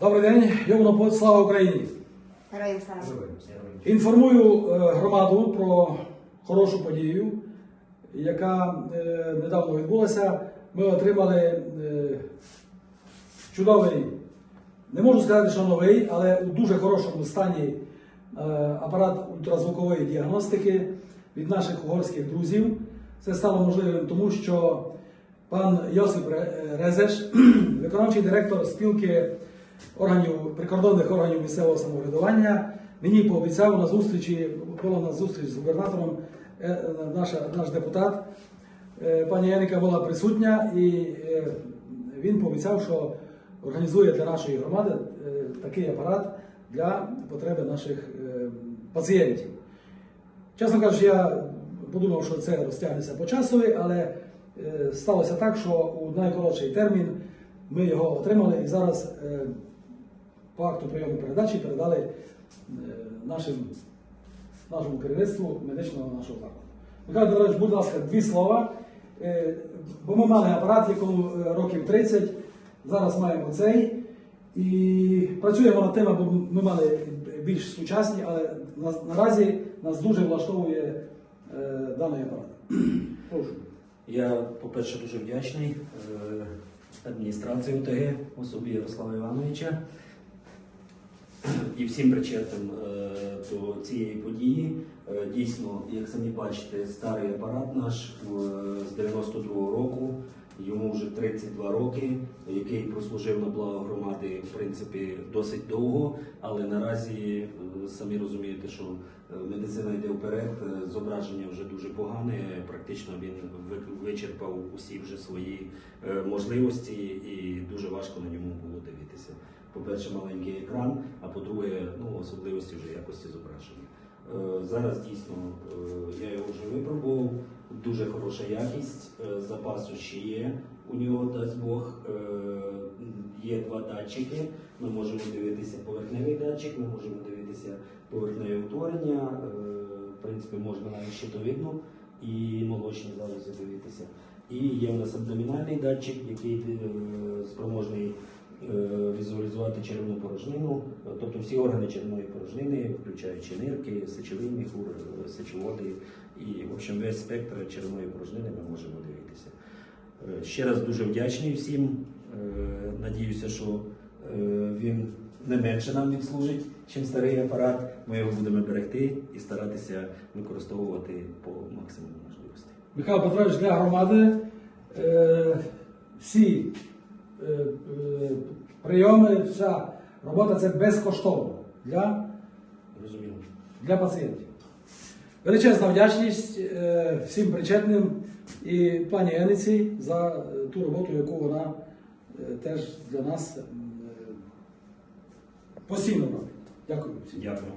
Добрий день, Йовно слава Україні! Героям слава. Інформую е, громаду про хорошу подію, яка е, недавно відбулася. Ми отримали е, чудовий, не можу сказати, що новий, але у дуже хорошому стані апарат ультразвукової діагностики від наших угорських друзів. Це стало можливим тому, що пан Йосип Резеш, виконавчий директор спілки органів прикордонних органів місцевого самоврядування, мені пообіцяв на зустрічі, була на зустріч з губернатором, е, наша, наш депутат, е, пані Яника була присутня, і е, він пообіцяв, що організує для нашої громади такий апарат для потреби наших пацієнтів. Чесно кажучи, я подумав, що це розтягнеться по часові, але сталося так, що у найкоротший термін ми його отримали і зараз по акту прийому передачі передали е, нашим, нашому керівництву медичного нашого закладу. Михайло Дмитрович, будь ласка, дві слова. Е, Бо ми мали апарат, якому е, років 30, зараз маємо цей. І працюємо над тим, аби ми мали більш сучасні, але наразі нас дуже влаштовує даний апарат. Прошу. Я, по-перше, дуже вдячний адміністрації ОТГ, особі Ярослава Івановича і всім причетним е, до цієї події. Е, Дійсно, як самі бачите, старий апарат наш е, з 92-го року, йому вже 32 роки, який прослужив на благо громади в принципі досить довго, але наразі самі розумієте, що медицина йде вперед, зображення вже дуже погане. Практично він вичерпав усі вже свої можливості, і дуже важко на ньому було дивитися. По-перше, маленький екран, а по-друге, ну, особливості вже якості зображення. Е, Зараз дійсно е, я його вже випробував. Дуже хороша якість, е, запасу ще є. У нього дасть Бог є два датчики. Ми можемо дивитися поверхневий датчик, ми можемо дивитися поверхневе утворення. В принципі, можна навіть щитовидну і молочні залози дивитися. І є в нас абдомінальний датчик, який спроможний візуалізувати черевну порожнину, тобто всі органи черевної порожнини, включаючи нирки, е, сечоводи і в общем, весь спектр черевної порожнини ми можемо дивитися. Е, Ще раз дуже вдячний всім. Е, Надіюся, що е, він не менше нам відслужить, ніж старий апарат. Ми його будемо берегти і старатися використовувати по максимуму можливостей. Михайло Петрович для громади всі прийоми, вся робота це безкоштовно для, Розуміло. для пацієнтів. Величезна вдячність е, всім причетним і пані Ениці за е, ту роботу, яку вона е, теж для нас е, постійно робить. Дякую всім. Дякую.